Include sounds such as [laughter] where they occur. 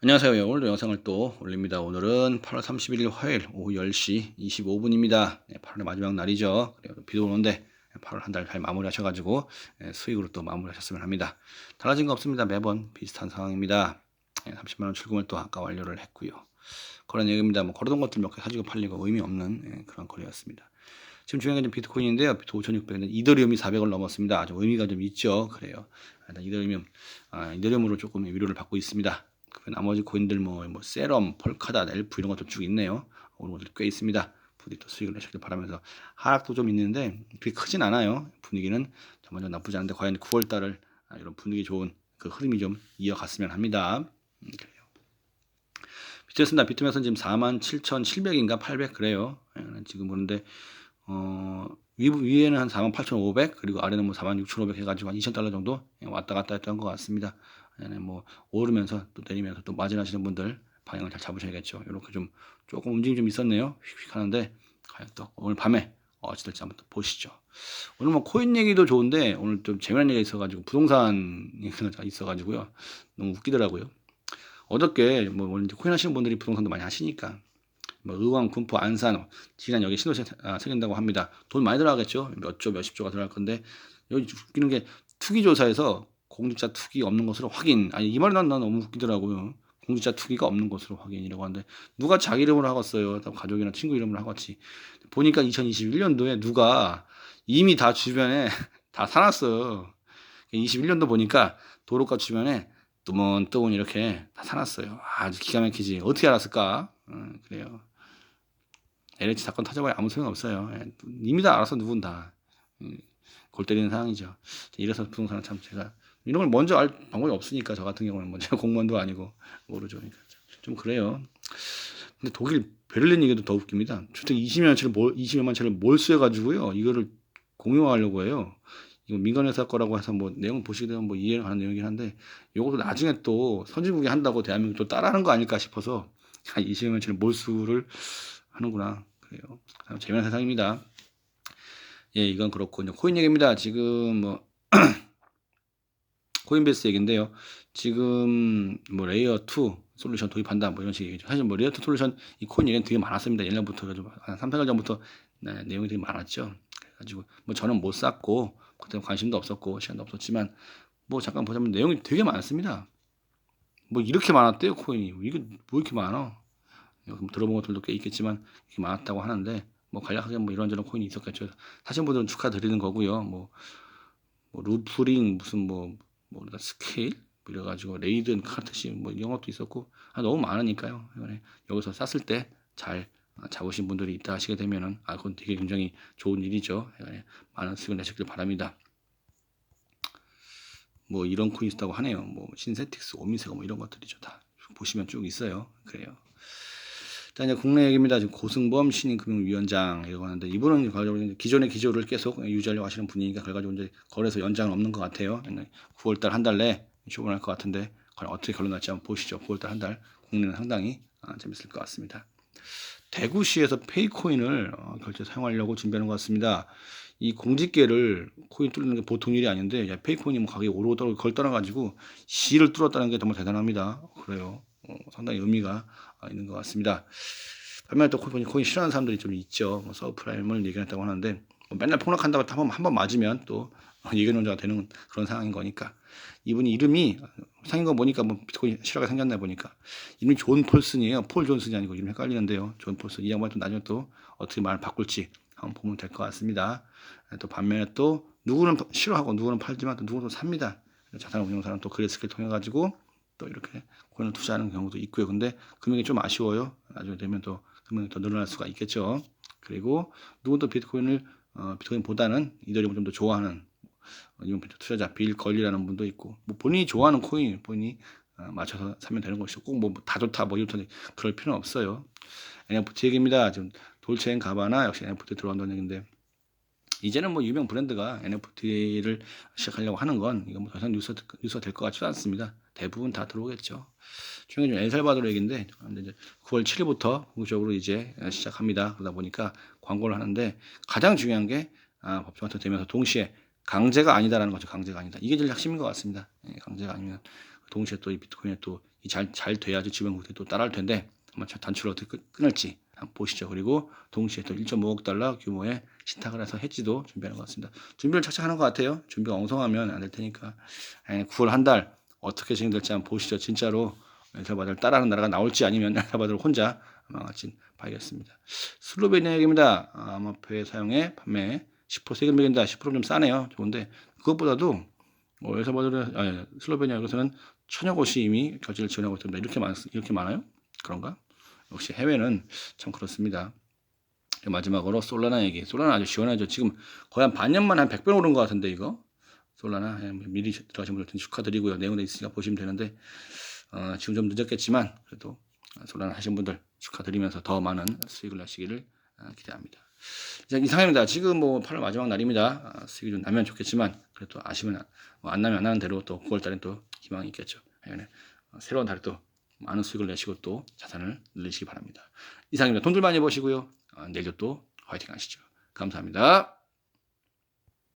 안녕하세요. 예, 오늘도 영상을 또 올립니다. 오늘은 8월 31일 화요일 오후 10시 25분입니다. 8월의 마지막 날이죠. 비도 오는데 8월 한 달 잘 마무리하셔가지고 예, 수익으로 또 마무리하셨으면 합니다. 달라진 거 없습니다. 매번 비슷한 상황입니다. 30만원 출금을 또 아까 완료를 했고요. 그런 얘기입니다. 뭐 걸어둔 것들 몇 개 사지고 팔리고 의미 없는 예, 그런 거래였습니다. 지금 중요한 게 비트코인인데요. 비트 5,600은 이더리움이 400을 넘었습니다. 아주 의미가 좀 있죠. 그래요. 일단 이더리움, 아, 이더리움으로 조금 위로를 받고 있습니다. 그 나머지 코인들 뭐, 뭐 세럼, 폴카다, 엘프 이런 것도 쭉 있네요. 오는 것들 꽤 있습니다. 부디 또 수익을 내시길 바라면서 하락도 좀 있는데 그게 크진 않아요. 분위기는 전반적으로 나쁘지 않은데 과연 9월 달을 아, 이런 분위기 좋은 그 흐름이 좀 이어갔으면 합니다. 음, 그래요. 비트였습니다. 비트면서 지금 47,700인가 800 그래요. 예, 지금 보는데 어 위, 위에는 한 48,500 그리고 아래는 뭐 46,500 해가지고 한 2,000달러 정도 예, 왔다 갔다 했던 것 같습니다. 네, 뭐 오르면서 또 내리면서 또 마진하시는 분들 방향을 잘 잡으셔야겠죠. 이렇게 좀 조금 움직임 좀 있었네요. 휙휙 하는데 과연 또 오늘 밤에 어찌 될지 한번 또 보시죠. 오늘 뭐 코인 얘기도 좋은데 오늘 좀 재미난 얘기가 있어가지고 부동산 얘기가 있어가지고요. 너무 웃기더라고요. 어저께 뭐 이제 코인 하시는 분들이 부동산도 많이 하시니까 뭐 의왕, 군포, 안산, 지난 여기 신도시 아, 생긴다고 합니다. 돈 많이 들어가겠죠. 몇 조, 몇십 조가 들어갈 건데 여기 웃기는 게 투기 조사에서 공직자 투기 없는 것으로 확인. 아니 이 말이 난, 난 너무 웃기더라고요. 공직자 투기가 없는 것으로 확인이라고 하는데 누가 자기 이름으로 하겠어요. 가족이나 친구 이름으로 하겠지. 보니까 2021년도에 누가 이미 다 주변에 [laughs] 다 사놨어요. 21년도 보니까 도로가 주변에 뜨문뜨문 이렇게 다 사놨어요. 아주 기가 막히지. 어떻게 알았을까? 어, 그래요. LH 사건 터져봐야 아무 소용 없어요. 예, 이미 다 알아서 누군 다. 음, 골 때리는 상황이죠. 이래서 부동산은 참 제가 이런 걸 먼저 알 방법이 없으니까 저 같은 경우는 먼저 뭐 [laughs] 공무원도 아니고 모르죠. 그러니까 좀 그래요. 근데 독일 베를린 얘기도 더 웃깁니다. 주택 20년 채를 몰, 20여만 채를 몰수해 가지고요. 이거를 공유하려고 해요. 이거 민간회사 거라고 해서 뭐 내용 보시게 되면 뭐 이해를 가는 내용이긴 한데 이것도 나중에 또 선진국이 한다고 대한민국 또 따라하는 거 아닐까 싶어서 20여만 채를 몰수를 하는구나. 그래요. 재미난 세상입니다. 예, 이건 그렇고 이제 코인 얘기입니다. 지금 뭐 [clears throat] 코인베이스 얘기인데요. 지금 뭐 레이어 2 솔루션 도입한다 뭐 이런 식이죠. 사실 뭐 레이어 2 솔루션 이 코인 얘기는 되게 많았습니다. 옛날부터 한 3, 4년 전부터 네, 내용이 되게 많았죠. 그래가지고 뭐 저는 못 샀고 그때 관심도 없었고 시간도 없었지만 뭐 잠깐 보자면 내용이 되게 많습니다. 뭐 이렇게 많았대요 코인이 이게 뭐 이렇게 많아? 들어본 것들도 꽤 있겠지만 이렇게 많았다고 하는데 뭐 간략하게 뭐 이런저런 코인이 있었겠죠. 사신 분들은 축하드리는 거고요. 뭐, 뭐 루프링 무슨 뭐 뭐다 스케일 뭐 이래가지고 레이든 카트시 뭐 이런 것도 있었고 아, 너무 많으니까요. 이번에 여기서 쌌을 때 잘 잡으신 분들이 있다 하시게 되면은 아 그건 되게 굉장히 좋은 일이죠. 많은 수익을 내시길 바랍니다. 뭐 이런 코인 있다고 하네요. 뭐 신세틱스, 오미세가 뭐 이런 것들이죠. 다 보시면 쭉 있어요. 그래요. 자, 이제 국내 얘기입니다. 지금 고승범 신인금융위원장이라고 하는데 이분은 결과적으로 기존의 기조를 계속 유지하려고 하시는 분이니까 결과적으로 이제 거래소 연장은 없는 것 같아요. 9월달 한 달 내에 출근할 것 같은데 과연 어떻게 결론 날지 한번 보시죠. 9월달 한 달 국내는 상당히 아, 재밌을 것 같습니다. 대구시에서 페이코인을 어, 결제 사용하려고 준비하는 것 같습니다. 이 공집계를 코인 뚫는 게 보통 일이 아닌데 야, 페이코인이 뭐 가격이 오르고 떨어지고 걸 떠나가지고 시를 뚫었다는 게 정말 대단합니다. 그래요. 어, 상당히 의미가 있는 것 같습니다. 반면에 또 코인, 코인 싫어하는 사람들이 좀 있죠. 뭐 서프라임을 얘기했다고 하는데 뭐 맨날 폭락한다고 한번 한번 맞으면 또 [laughs] 예견론자가 되는 그런 상황인 거니까 이분이 이름이 생긴 거 보니까 뭐 비트코인 실화가 생겼나 보니까 이름이 존 폴슨이에요. 폴 존슨이 아니고 이름 헷갈리는데요. 존 폴슨 이 양반 또 나중에 또 어떻게 말을 바꿀지 한번 보면 될 것 같습니다. 또 반면에 또 누구는 싫어하고 누구는 팔지만 또 누구는 또 삽니다. 자산 운용사는 또 그레스를 통해 가지고 또 이렇게 코인을 투자하는 경우도 있고요. 근데 금액이 좀 아쉬워요. 나중에 되면 또 금액이 더 늘어날 수가 있겠죠. 그리고 누구도 비트코인을 어, 비트코인보다는 이더리움을 좀더 좋아하는 이런 투자자 빌 걸리라는 분도 있고 뭐 본인이 좋아하는 코인 본인이 어, 맞춰서 사면 되는 것이고 꼭뭐 다 좋다 뭐 이렇다 그럴 필요는 없어요. NFT 얘기입니다. 지금 돌체인 가바나 역시 NFT 들어간다는 얘기인데 이제는 뭐 유명 브랜드가 NFT를 시작하려고 하는 건 이거 뭐더 이상 뉴스 뉴스가 될 것 같지도 않습니다. 대부분 다 들어오겠죠. 중요한 좀 엘살바도르 얘기인데 이제 9월 7일부터 본격적으로 이제 시작합니다. 그러다 보니까 광고를 하는데 가장 중요한 게 아, 법정한테 되면서 동시에 강제가 아니다라는 거죠. 강제가 아니다. 이게 제일 핵심인 것 같습니다. 예, 강제가 아니면 동시에 또 이 비트코인에 또 잘잘 잘 돼야지 주변 국들이 또 따라할 텐데 저 단추를 어떻게 끊- 끊을지 한번 보시죠. 그리고 동시에 또 1.5억 달러 규모의 신탁을 해서 해지도 준비하는 것 같습니다. 준비를 착착 하는 것 같아요. 준비가 엉성하면 안 될 테니까 9월 한 달 어떻게 진행될지 한번 보시죠. 진짜로 엘살바도를 따라하는 나라가 나올지 아니면 엘살바도를 혼자 망할지 봐야겠습니다. 슬로베니아 얘기입니다. 아, 암호화폐 사용에 판매 10% 세금 매긴다. 10%좀 싸네요. 좋은데 그것보다도 어, 엘살바도르 아니 슬로베니아에서는 천여 곳이 이미 결제를 지원하고 있습니다. 이렇게 많 이렇게 많아요? 그런가? 역시 해외는 참 그렇습니다. 마지막으로 솔라나 얘기. 솔라나 아주 시원하죠. 지금 거의 한 반년 만에 한 100배 오른 것 같은데 이거. 솔라나 예, 미리 들어가신 분들 축하드리고요. 내용에 있으니까 보시면 되는데 어, 지금 좀 늦었겠지만 그래도 솔라나 하신 분들 축하드리면서 더 많은 수익을 내시기를 어, 기대합니다. 이제 이상입니다. 지금 뭐 8월 마지막 날입니다. 아, 수익이 좀 나면 좋겠지만 그래도 아시면 안- 뭐안 나면 안 나는 대로 또 9월 달엔 또 희망이 있겠죠. 어, 새로운 달에 또 많은 수익을 내시고 또 자산을 늘리시기 바랍니다. 이상입니다. 돈들 많이 버시고요. 어, 내일도 또 화이팅 하시죠. 감사합니다.